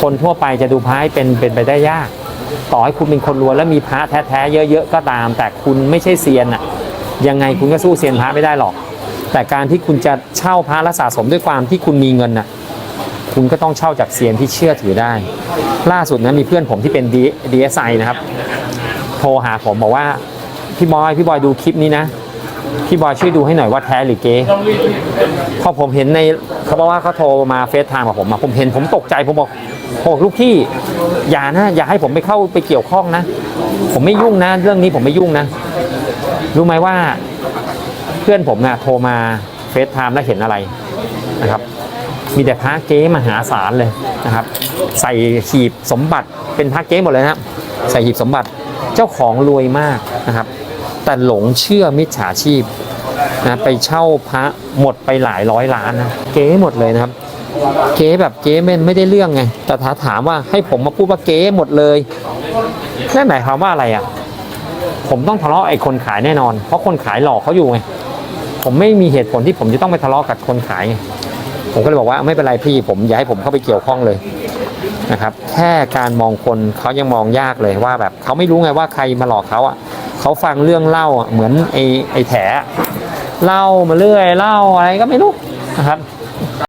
คนทั่วไปจะดูพระให้เป็นเป็นไปได้ยาก ต่อให้คุณเป็นคนรวยแล้วมีพระแท้ๆเยอะๆก็ตาม แต่คุณไม่ใช่เซียนอะยังไงคุณก็สู้เซียนพระไม่ได้หรอก แต่การที่คุณจะเช่าพระและสะสมด้วยความที่คุณมีเงินน่ะคุณก็ต้องเช่าจากเซียนที่เชื่อถือได้ ล่าสุดนะมีเพื่อนผมที่เป็น DSI นะครับ โทรหาผมบอกว่าพี่บอยพี่บอยดูคลิปนี้นะ พี่บอยช่วยดูให้หน่อยว่าแท้หรือเก๊พอผมเห็นในเขาบอกว่าเขาโทรมาเฟซไทม์กับผมมาผมเห็นผมตกใจผมบอกโอ้ลูกพี่อย่านะ อย่าให้ผมไปเข้าไปเกี่ยวข้องนะ ผมไม่ยุ่งนะ เรื่องนี้ผมไม่ยุ่งนะ รู้ไหมว่า เพื่อนผมนะ่ะโทรมาเฟซไทม์แล้วเห็นอะไรนะครับ มีแต่พระเก๊มหาศาลเลยนะครับ ใส่หีบสมบัติเป็นพระเก๊หมดเลยนะใส่หีบสมบัติเจ้าของรวยมากนะครับ แต่หลงเชื่อมิจฉาชีพนะไปเช่าพระหมดไปหลายร้อยล้านนะเก๊หมดเลยนะครับ เก๊แบบเก๊ไม่ไม่ได้เรื่องไง แต่ถ้าถามว่าให้ผมมาพูดว่าเก๊หมดเลยนั่นหมายความว่าอะไรอะ ผมต้องทะเลาะไอ้คนขายแน่นอน เพราะคนขายหลอกเขาอยู่ไงผมไม่มีเหตุผลที่ผมจะต้องไปทะเลาะกับคนขายไงผมก็เลยบอกว่าไม่เป็นไรพี่ผมอย่าให้ผมเข้าไปเกี่ยวข้องเลยนะครับ แค่การมองคนเขายังมองยากเลยว่าแบบเขาไม่รู้ไงว่าใครมาหลอกเขาอะ เขาฟังเรื่องเล่าอะเหมือนไอ้ไอ้แถเล่ามาเรื่อยเล่าอะไรก็ไม่รู้นะครับ